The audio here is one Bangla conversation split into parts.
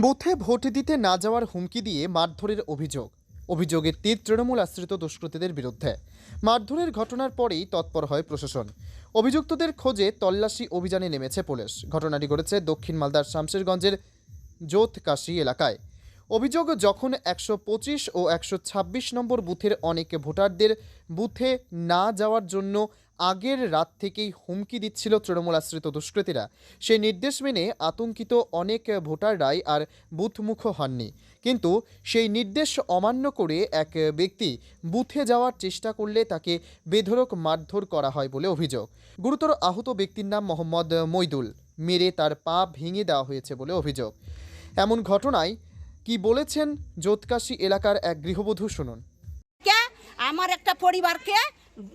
বুথে ভোট দিতে না যাওয়ার হুমকি দিয়ে মারধরের অভিযোগ। অভিযোগের তীর তৃণমূল আশ্রিত দুষ্কৃতীদের বিরুদ্ধে। মারধরের ঘটনার পরেই তৎপর হয় প্রশাসন। অভিযুক্তদের খোঁজে তল্লাশি অভিযানে নেমেছে পুলিশ। ঘটনাটি ঘটেছে দক্ষিণ মালদার শামশেরগঞ্জের জোতকাশি এলাকায়। অভিযোগ, যখন একশো পঁচিশ ও একশো ছাব্বিশ নম্বর বুথের অনেক ভোটারদের বুথে না যাওয়ার জন্য আগের রাত থেকেই হুমকি দিচ্ছিল তৃণমূল আশ্রিত দুষ্কৃতীরা। সেই নির্দেশ মেনে আতঙ্কিত অনেক ভোটাররাই আর বুথমুখ হননি। কিন্তু সেই নির্দেশ অমান্য করে এক ব্যক্তি বুথে যাওয়ার চেষ্টা করলে তাকে বেধড়ক মারধর করা হয় বলে অভিযোগ। গুরুতর আহত ব্যক্তির নাম মোহাম্মদ মইদুল। মেরে তার পা ভেঙে দেওয়া হয়েছে বলে অভিযোগ। এমন ঘটনায় কি বলেছেন জোতকাশি এলাকার এক গৃহবধূ শুনুন। আমার একটা পরিবারকে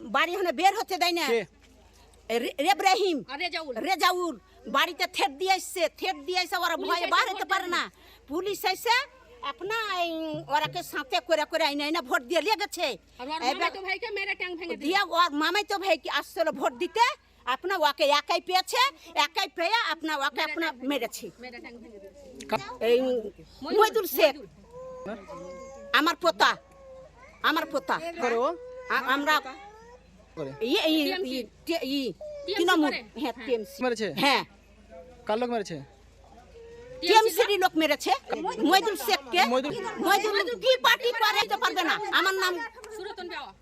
বাড়ি হনে বের হতে দেয় না। রে- রেব্রাহিম রেজাউল। বাড়িতে থেট দিয়ে আসছে থেট দিয়ে আসছে ওরা ভয়ে বার হতে পারে না। পুলিশ এসে আপনা ওরাকে সাথে করে করে আইনা আইনা ভোট দিয়ে লিয়ে গেছে। দিয়ে ওর মামাই তো ভাই কি আসছিল ভোট দিতে আপনা ওকে একাই পেয়েছে একাই পেয়ে আপনা ওকে আপনা মেরেছি। মেরে ট্যাং ভেঙে দিল। এই মইদুল শেখ। আমার পোতা। আমার পোতা। করে। আমরা করে। তৃণমূল হ্যাঁ টিএমসি। মেরেছে? হ্যাঁ। কার লোক মেরেছে? টিএমসির লোক মেরেছে। মইদুল শেখকে। মইদুল- মইদুল কি পার্টি করে পারবে না। আমার নাম সুরতন বেওয়া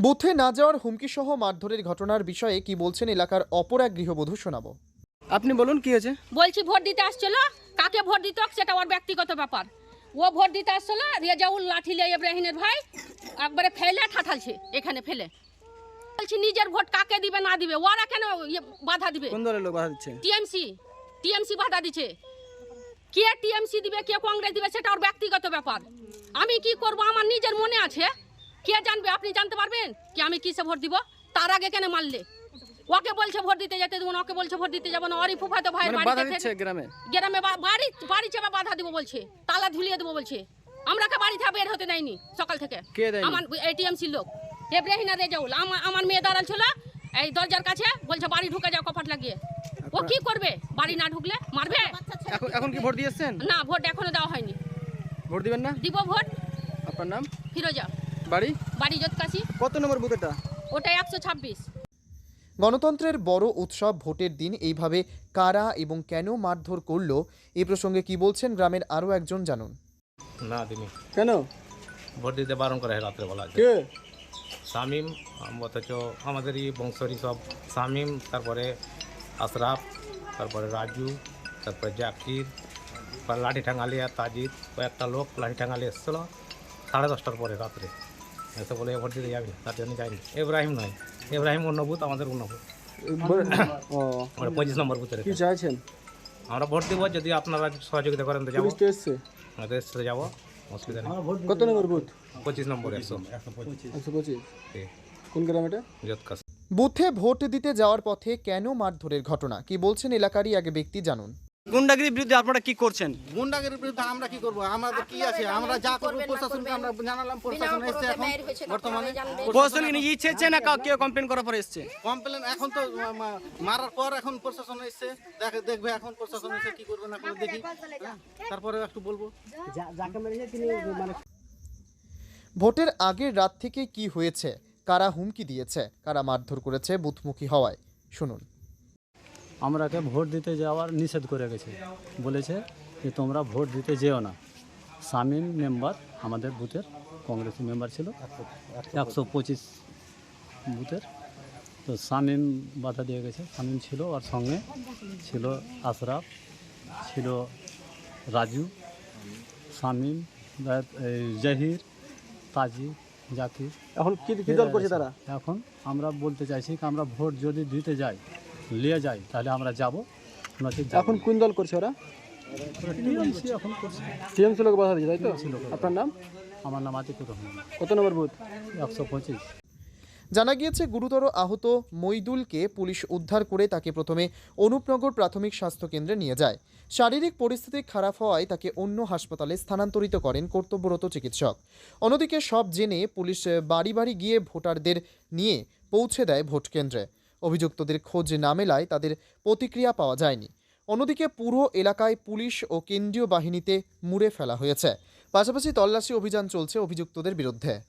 বুথে না যাওয়ার হুমকি সহ মারধরের ঘটনার বিষয়ে কি বলছেন এলাকার অপর এক গৃহবধূ শোনাবো। আপনি বলুন কি হয়েছে? বলছি ভোট দিতে আসছিল। কাকে ভোট দিত সেটা ওর ব্যক্তিগত ব্যাপার। ও ভোট দিতে আসছিল রেজাউল লাঠিলে ইব্রাহিমের ভাই। একবারে ফেলে ঠাঠালছে এখানে ফেলে। বলছি নিজের ভোট কাকে দিবে না দিবে? ওরা কেন ইয়ে বাধা দিবে? কোন দলের লোক বাধা দিচ্ছে? টিএমসি টিএমসি বাধা দিচ্ছে। কে টিএমসি দিবে কে কংগ্রেস দিবে সেটা ওর ব্যক্তিগত ব্যাপার। আমি কি করব? আমার নিজের মনে আছে। কে জানবে? আপনি জানতে পারবেন কি আমি কিসে ভোট দিব? তার আগে কেন মারলে? ওকে বলছে ভোট দিতে যেতে দেবো না ওকে বলছে ভোট দিতে যাব না। ওরই ফুফাতো ভাই মানে বাধা গ্রামে? গ্রামে বাড়ি বাড়ি চেপে বাধা দিব বলছে। তালা ঝুলিয়ে দেবো বলছে। আমরাকে বাড়ি থেকে বের হতে দেয়নি সকাল থেকে। কে? আমার এটিএমসি লোক এব্রাহিনা রেজাউল আমার আমার মেয়ে দাঁড়াল ছিল এই দরজার কাছে বলছে বাড়ি ঢুকে যাও কপাট লাগিয়ে। ও কি করবে? বাড়ি না ঢুকলে মারবে? এখন এখন কি ভোট দিয়েছেন? না ভোট এখনও দেওয়া হয়নি। ভোট দিবেন না? দিব ভোট। আপনার নাম? ফিরোজা। বাড়ি? বাড়ি জোৎকাশি কত নম্বর বুথ এটা ওটা একশো ছাব্বিশ। গণতন্ত্রের বড় উৎসব ভোটের দিন। এইভাবে কারা এবং কেন মারধর করল? এই প্রসঙ্গে কি বলছেন গ্রামের আরও একজন জানুন। না দিনি। কেন? ভোট দিতে বারণ করে রাত্রেবেলা কে? শামিম অথচ আমাদেরই বংশরই সব। শামিম তারপরে আশরাফ তারপরে রাজু তারপরে জাকির লাঠি ঠাঙ্গালি আর তাজিদ কয়েকটা লোক লাঠি ঠাঙ্গালি এসেছিল সাড়ে দশটার পরে রাত্রে। এসে বলে ভোট দিতে যাবি তার জন্য যাইনি। এব্রাহিম নয়। এব্রাহিম বুথ আমাদের আমরা পঁচিশ নম্বর বুথে কি চাইছেন? আমরা ভোট দিব যদি আপনারা সহযোগিতা করেন তো যাব। সাথে যাব অসুবিধা নেই। কত নম্বর বুথ? পঁচিশ নম্বর একশো। একশো পঁচিশ। কোন গ্রাম এটা? যৎকাশ বুথে ভোট দিতে যাওয়ার পথে কেন মারধরের ঘটনা? কি বলছেন এলাকারই আগে ব্যক্তি জানুন। গুন্ডাগিরির বিরুদ্ধে আপনারা কি করছেন? গুন্ডাগিরির বিরুদ্ধে আমরা কি করব? আমাদের কি আছে? আমরা যা করব প্রশাসনকে আমরা জানালাম প্রশাসন এসছে এখন বর্তমানে। প্রশাসন ইচ্ছে হচ্ছে না কাউ কেউ কমপ্লেন করার পরে এসছে? কমপ্লেন এখন তো মারার পর এখন প্রশাসন এসছে। দেখে দেখবে এখন প্রশাসন এসে কি করবে না করবে দেখি। হ্যাঁ, তারপরে একটু বলব। যাকে মেরেছে তিনি মানে ভোটের আগের রাত থেকে কি হয়েছে? কারা হুমকি দিয়েছে? কারা মারধর করেছে? বুথমুখী হওয়ায়। শুনুন। আমরাকে ভোট দিতে যাওয়ার নিষেধ করে গেছে বলেছে যে তোমরা ভোট দিতে যেও না। শামীম মেম্বার আমাদের বুথের কংগ্রেসের মেম্বার ছিল। একশো পঁচিশ বুথের। তো শামীম বাধা দিয়ে গেছে। শামীম ছিল আর সঙ্গে ছিল আশরাফ ছিল রাজু শামীম জহির তাজি জাকির। এখন কি কি দল করছে তারা? এখন আমরা বলতে চাইছি কি আমরা ভোট যদি দিতে যাই নিয়ে যাই তাহলে আমরা যাব। এখন কোন দল করছে ওরা? এখন করছে টিএমসি লোক বাধা দিচ্ছে তাই তো? আপনার নাম? আমার নাম আতিকুর রহমান। কত নম্বর বুথ? একশো পঁচিশ। জানা গিয়েছে গুরুতর আহত মইদুলকে পুলিশ উদ্ধার করে তাকে প্রথমে অনুপনগর প্রাথমিক স্বাস্থ্য কেন্দ্রে নিয়ে যায়। শারীরিক পরিস্থিতি খারাপ হওয়ায় তাকে অন্য হাসপাতালে স্থানান্তরিত করেন কর্তব্যরত চিকিৎসক। অন্যদিকে সব জেনে পুলিশ বাড়ি বাড়ি গিয়ে ভোটারদের নিয়ে পৌঁছে দেয় ভোট কেন্দ্রে। অভিযুক্তদের খোঁজ না মেলায় তাদের প্রতিক্রিয়া পাওয়া যায়নি। অন্যদিকে পুরো এলাকায় পুলিশ ও কেন্দ্রীয় বাহিনীতে মুড়ে ফেলা হয়েছে। পাশাপাশি তল্লাশি অভিযান চলছে অভিযুক্তদের বিরুদ্ধে।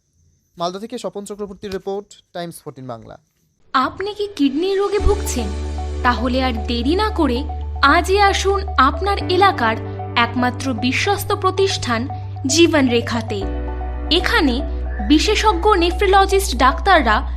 মালদা থেকে স্বপন চক্রবর্তীর রিপোর্ট, টাইমস ফোর্টিন বাংলা। আপনি কি কিডনির রোগে ভুগছেন? তাহলে আর দেরি না করে আজই আসুন আপনার এলাকার একমাত্র বিশ্বস্ত প্রতিষ্ঠান জীবন রেখাতে এখানে বিশেষজ্ঞ নেফ্রোলজিস্ট ডাক্তাররা